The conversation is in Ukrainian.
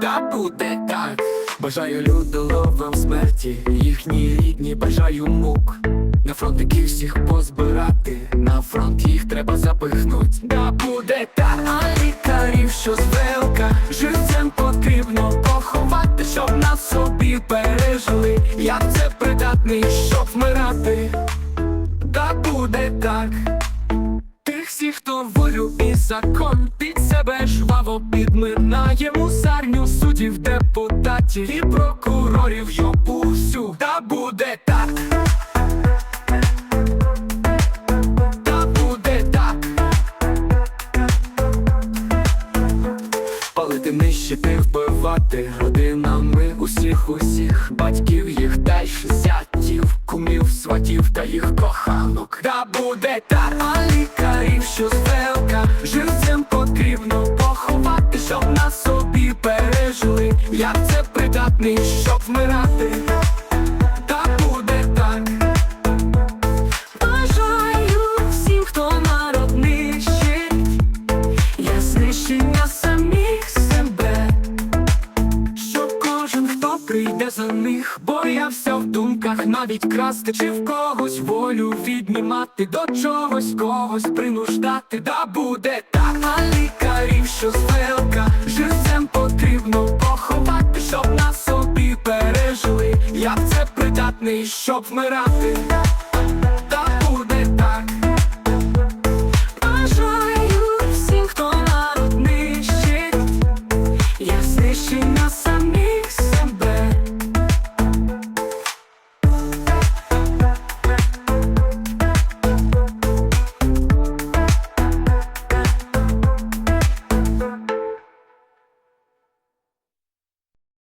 Та буде так, бажаю людоловам смерті, їхні рідні бажаю мук. На фронт яких всіх позбирати, на фронт їх треба запихнуть. Да буде так, а лікарів, що з велка, живцем потрібно поховати, щоб на собі пережили. Я це придатний, щоб вмирати. Буде так. Тих всіх, хто волю і закон під себе жваво підминає мусарню суддів, депутатів і прокурорів йобу всю. Та буде так. Та буде так. Палити нищити, вбивати родинами усіх усіх батьків їх зятів, кумів, та їх коханок. Та буде так, а лікарів, що з велка живцем потрібно поховати, щоб на собі пережили. Я це придатний, щоб вмирати. Та. Бажаю всім, хто народ нищить, я знищення прийде за них, боявся в думках навіть красти, чи в когось волю віднімати, до чогось когось принуждати, да буде так, а лікарів, що звелка, живцем потрібно поховати, щоб нас собі пережили. Я в це придатний, щоб вмирати. Бажаю всім, хто народ нищить, я знищення.